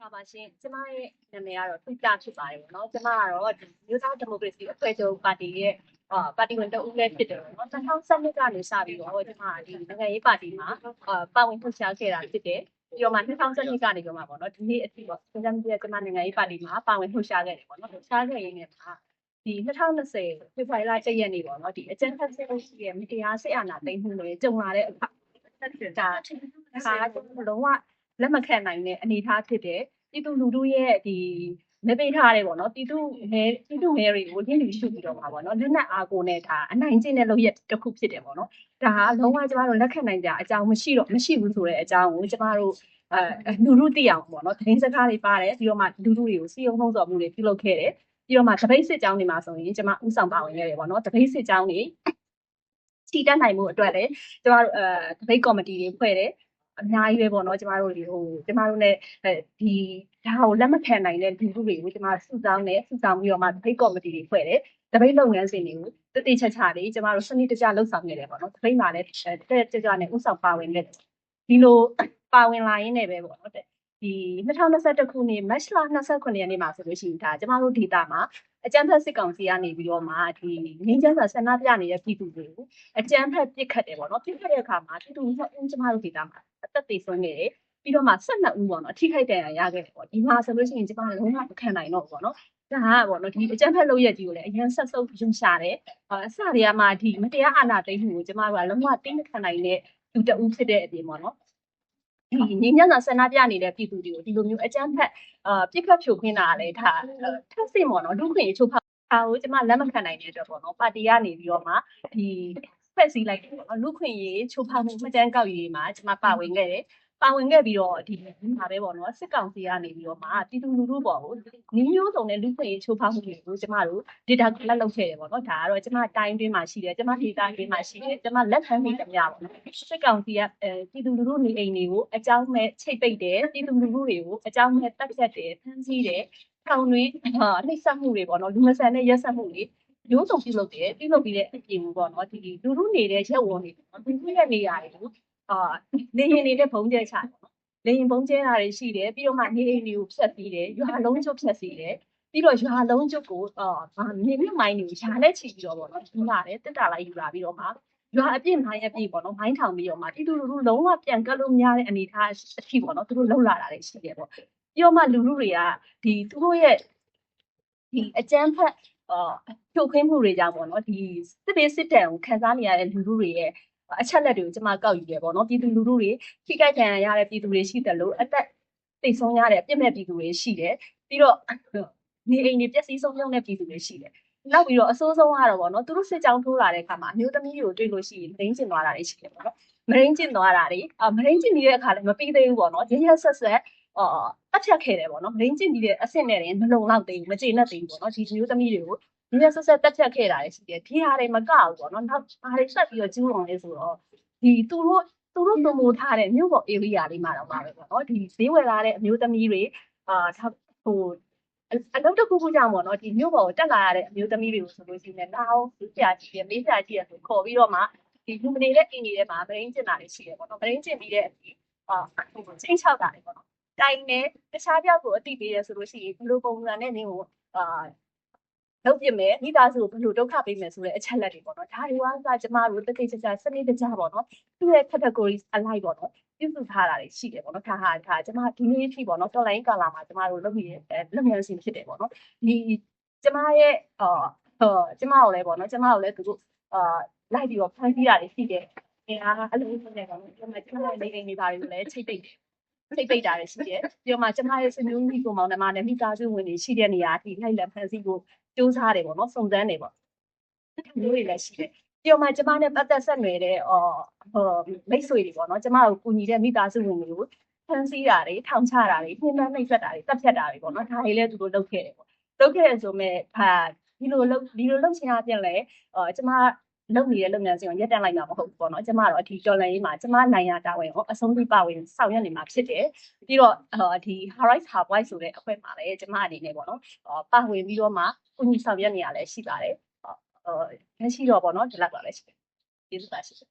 ပါပါရှင်ကျမရဲ့နာမည်ကတော့ထွပြဖြစ်ပါတယ်ပေါ့နော်ကျမကတော့ဒီမျိုးသားဒီမိုကရေစီအဖွဲ့ချုပ်ပါတီရဲ့အာပါတီဝင်တဦးလည်းဖြစ်တယ်ပေါ့နော်2012ကနေစပြီးတော့ကျမဒီနိုင်ငံရေးပါတီမှာအာပါဝင်လှုပ်ရှားခဲ့တာဖြစ်တယ်ပြီးတော့မှ2012ကနေပြောမှာပေါ့နော်ဒီနေ့အထိပေါ့စင်ကြမ်းပြကျမနိုင်ငံရေးပါတီမှာပါဝင်လှုပ်ရှားခဲ့တယ်ပေါ့နော်လှုပ်ရှားခဲ့ရင်းနဲ့မှာဒီ2020ဖေဖော်ဝါရီလ1ရက်နေ့ပေါ့နော်ဒီအကြံဖက်စစ်ရှိရဲ့မတရားစစ်အာဏာသိမ်းမှုတွေကြုံလာတဲ့အခါဒါဒါကလုံးဝ လက်မခံနိုင်တဲ့အနေအထားဖြစ်တယ်ပြည်သူလူထုရဲ့ဒီမပေးထားတယ်ပေါ့နော်ပြည်သူငယ်ပြည်သူငယ်တွေကိုရင်းနှီးရှုပြီးတော့မှာပေါ့နော်လက်နက်အားကိုနဲ့ဒါအနိုင်ကျင့်တဲ့လုပ်ရက်တစ်ခုဖြစ်တယ်ပေါ့နော်ဒါကလုံးဝကျမတို့လက်ခံနိုင်ကြအကြောင်းမရှိတော့မရှိဘူးဆိုတဲ့အကြောင်းကိုကျမတို့အဲလူထုသိအောင်ပေါ့နော်သတင်းစကားတွေပါတယ်ပြီးတော့မှလူထုတွေကိုစီယုံထုံးစော်မှုတွေပြုလုပ်ခဲ့တယ်ပြီးတော့မှတပိတ်စစ်ကြောင်းတွေမှာဆိုရင်ကျမဥဆောင်ပါဝင်ခဲ့တယ်ပေါ့နော်တပိတ်စစ်ကြောင်းတွေချီတက်နိုင်မှုအတွက်လည်းကျမတို့အဲတပိတ်ကော်မတီတွေဖွဲ့တယ် အများကြီးပဲပေါ့နော်ကျမတို့ဒီဟိုကျမတို့ ਨੇ အဲဒီဒါကိုလက်မခံနိုင်တဲ့လူထုတွေကိုကျမစုဆောင်းတယ်စုဆောင်းပြီးတော့မှတပိတ်ကော်မတီတွေဖွဲ့တယ်တပိတ်လုပ်ငန်းစဉ်တွေကိုတတိချာချာလေးကျမတို့စနစ်တကျလှုပ်ဆောင်နေတယ်ပေါ့နော်တပိတ်မှာလည်းတက်တက်ကြွနဲ့ဥဆောင်ပါဝင်ခဲ့တယ်ဒီလိုပါဝင်လာရင်းနဲ့ပဲပေါ့နော်ဒီ2021ခုနှစ်မတ်လ29ရက်နေ့မှာဆိုလို့ရှိရင်ဒါကျမတို့ဒေတာမှာ အကြမ်းဖက်စစ်ကောင်စီကနေပြီးတော့မှဒီငင်းချမ်းစာဆန္ဒပြနေတဲ့ပြည်သူတွေကိုအကြမ်းဖက်ပစ်ခတ်တယ်ပေါ့နော်ပစ်ခတ်တဲ့အခါမှာပြည်သူတွေကျမတို့ဒေတာမှာအသက်သေဆုံးနေတယ်ပြီးတော့မှ12ဦးပေါ့နော်ထိခိုက်ဒဏ်ရာရခဲ့တယ်ပေါ့ဒီမှာဆိုလို့ရှိရင်ကျမတို့လုံးဝမခံနိုင်တော့ဘူးပေါ့နော်ဒါကပေါ့နော်ဒီအကြမ်းဖက်လုပ်ရက်ကြီးကိုလည်းအရင်ဆက်ဆုပ်ရုံရှာတယ်အစတွေကမှဒီမတရားအာဏာသိမ်းမှုကိုကျမတို့ကလုံးဝတင်းမခံနိုင်တဲ့လူတအုပ်ဖြစ်တဲ့အပြင်ပေါ့နော် ဒီငင်းညံ့တာဆန္ဒပြနေတဲ့ပြည်သူတွေကိုဒီလိုမျိုးအကြမ်းဖက်အာပြစ်ခတ်ဖြိုခွင်းတာလည်းဒါထပ်စစ်ပေါ့နော်လူခွင့်ချိုးဖောက်တာကိုကျမလက်မခံနိုင်တဲ့အတွက်ပေါ့နော်ပါတီကနေပြီးတော့မှဒီဖွဲ့စည်းလိုက်တယ်ပေါ့နော်လူခွင့်ရေးချိုးဖောက်မှုမှတ်တမ်းကောက်ရေးမှာကျမပါဝင်ခဲ့တယ် ပါဝင်ခဲ့ပြီးတော့ဒီမှာပဲပေါ့နော်စစ်ကောင်စီကနေပြီးတော့မှပြည်သူလူထုပေါ့ကိုနီးမျိုးစုံနဲ့လူခွင့်ရေးချိုးဖောက်မှုတွေကိုကျမတို့ data collect လုပ်ခဲ့တယ်ပေါ့နော်ဒါကတော့ကျမတိုင်းတွင်းမှာရှိတယ်ကျမ data တွင်းမှာရှိတယ်ကျမလက်ခံမိသမျှပေါ့နော်စစ်ကောင်စီကအဲပြည်သူလူထုနေအိမ်တွေကိုအကြောင်းမဲ့ချိတ်ပိတ်တယ်ပြည်သူလူထုတွေကိုအကြောင်းမဲ့တက်ဖြတ်တယ်ဖမ်းဆီးတယ်ထောင်တွေဟာနှိပ်စက်မှုတွေပေါ့နော်လူမဆန်တဲ့ရက်စက်မှုတွေမျိုးစုံပြုလုပ်တယ်ပြုလုပ်ပြီးတဲ့အပြင်ပေါ့နော်ဒီလူထုနေတဲ့ရက်ဝန်းတွေပေါ့နော်လူထုရဲ့နေရာတွေကို အာနေရင်နေတဲ့ဘုံကျဲချတယ်ပေါ့နော်လေရင်ဘုံကျဲတာတွေရှိတယ်ပြီးတော့မှနေအိမ်တွေကိုဖျက်ပြီးတယ်ရွာလုံးကျုပ်ဖျက်စီတယ်ပြီးတော့ရွာလုံးကျုပ်ကိုအာမြေမြမိုင်းတွေကိုရှားလက်ချီပြီးတော့ပေါ့နော်ယူလာတယ်တက်တာလိုက်ယူလာပြီးတော့မှရွာအပြည့်မိုင်းအပြည့်ပေါ့နော်မိုင်းထောင်ပြီးတော့မှပြည်သူလူထုလုံးဝပြန်ကတ်လို့မရတဲ့အနေအထားအထိပေါ့နော်သူတို့လှုပ်လာတာတွေရှိတယ်ပေါ့ပြီးတော့မှလူထုတွေကဒီသူတို့ရဲ့ဒီအကြမ်းဖက်အာဖြိုခွင်းမှုတွေကြောင့်ပေါ့နော်ဒီစစ်ပေးစစ်တမ်းကိုခန်းစားနေရတဲ့လူထုတွေရဲ့ အချက်လက်တွေကိုကျွန်မကောက်ယူတယ်ပေါ့နော်ပြည်သူလူထုတွေထိခိုက်ဒဏ်ရာရတဲ့ပြည်သူတွေရှိတယ်လို့အသက်သိဆုံးရတဲ့ပြစ်မဲ့ပြည်သူတွေရှိတယ်ပြီးတော့နေအိမ်တွေပျက်စီးဆုံးရှုံးတဲ့ပြည်သူတွေရှိတယ်နောက်ပြီးတော့အဆိုးဆုံးကတော့ပေါ့နော်သူတို့စစ်ကြောင်းထိုးလာတဲ့အခါမှာအမျိုးသမီးတွေကိုတွေ့လို့ရှိရင်မရင်းကျင်သွားတာတွေရှိတယ်ပေါ့နော်မရင်းကျင်သွားတာတွေအာမရင်းကျင်နေတဲ့အခါလည်းမပြီးသေးဘူးပေါ့နော်ရရဆက်ဆက်အော်တက်ဖြတ်ခဲ့တယ်ပေါ့နော်မရင်းကျင်နေတဲ့အဆင့်နဲ့လည်းမလုံလောက်သေးဘူးမကျေနပ်သေးဘူးပေါ့နော်ဒီမျိုးသမီးတွေကို ဒီရက်ဆက်ဆက်တက်ဖြတ်ခဲ့တာတွေရှိတယ်ဒီဟာတွေမကဘူးပေါ့နော်နောက်ဘာတွေဆက်ပြီးတော့ကျူးလွန်လဲဆိုတော့ဒီသူတို့သူတို့ပုံမထားတဲ့မြို့ပေါ် area လေးမှာတော့ပါပဲပေါ့နော်ဒီဈေးဝယ်လာတဲ့အမျိုးသမီးတွေအာဟိုအလုပ်တစ်ခုခုကြောင့်ပေါ့နော်ဒီမြို့ပေါ်ကိုတက်လာရတဲ့အမျိုးသမီးတွေကိုဆိုလို့ရှိရင်တောင်းဆရာကြီးရမေးဆရာကြီးရဆိုခေါ်ပြီးတော့မှဒီလူမနေတဲ့အိမ်ကြီးထဲမှာမရင်းကျင်တာတွေရှိတယ်ပေါ့နော်မရင်းကျင်ပြီးတဲ့အပြီးအာချင်းချောက်တာတွေပေါ့နော်တိုင်နဲ့တခြားပြောက်ကိုအတိပေးရဆိုလို့ရှိရင်ဘယ်လိုပုံစံနဲ့နင်းကိုအာ လုပ်ပြမယ်မိသားစုကိုဘယ်လိုဒုက္ခပေးမယ်ဆိုတဲ့အချက်လက်တွေပေါ့နော်ဒါတွေကစကျမတို့တတိချာချာစနစ်တကျပေါ့နော်သူ့ရဲ့ categories alike ပေါ့နော်ပြုစုထားတာတွေရှိတယ်ပေါ့နော်ဒါဟာဒါကျမဒီနေ့အထိပေါ့နော် online ကာလာမှာကျမတို့လုပ်နေတဲ့လုပ်ငန်းစဉ်ဖြစ်တယ်ပေါ့နော်ဒီကျမရဲ့အာဟောကျမကိုလည်းပေါ့နော်ကျမကိုလည်းသူတို့အာလိုက်ပြီးတော့ဖန်ဆီးတာတွေရှိတယ်အဲအားအဲ့လိုမျိုးနေပေါ့နော်ကျမကျမရဲ့နေအိမ်တွေပါတွေလည်းချိတ်ပိတ်တယ် စိတ်ပိတ်တာတွေရှိတယ်ပြီးတော့မှကျမရဲ့ဆွေမျိုးမိကိုမောင်နှမနဲ့မိသားစုဝင်တွေရှိတဲ့နေရာအထိလိုက်လက်ဖန်ဆီးဖို့စူးစမ်းတယ်ပေါ့နော်စုံစမ်းတယ်ပေါ့မျိုးတွေလည်းရှိတယ်ပြီးတော့မှကျမနဲ့ပတ်သက်ဆက်နွယ်တဲ့အော်ဟိုမိတ်ဆွေတွေပေါ့နော်ကျမကိုကူညီတဲ့မိသားစုဝင်တွေကိုဖန်ဆီးတာတွေထောင်ချတာတွေနှိမ့်နှိမ့်ဆက်တာတွေတပ်ဖြတ်တာတွေပေါ့နော်ဒါတွေလည်းသူတို့လုပ်ခဲ့တယ်ပေါ့လုပ်ခဲ့တယ်ဆိုမဲ့ဟာဒီလိုလုပ်ဒီလိုလုပ်ချင်အပြင်လည်းအော်ကျမ လုပ်နေတဲ့လုပ်ငန်းစဉ်ကိုရပ်တန့်လိုက်မှာမဟုတ်ဘူးပေါ့နော်ကျမတော့အဒီတော်လန်ရေးမှာကျမနိုင်ရတာဝင်ရောအဆုံးထိပါဝင်ဆောင်ရွက်နေမှာဖြစ်တယ်ပြီးတော့ဒီ Horizon Hawaii ဆိုတဲ့အဖွဲ့မှာလည်းကျမအနေနဲ့ပေါ့နော်ပါဝင်ပြီးတော့မှကုညီဆောင်ရွက်နေရလဲရှိပါတယ်ဟောလက်ရှိတော့ပေါ့နော်ဒီလောက်ပါလဲရှိတယ်ကျေးဇူးပါရှိတယ်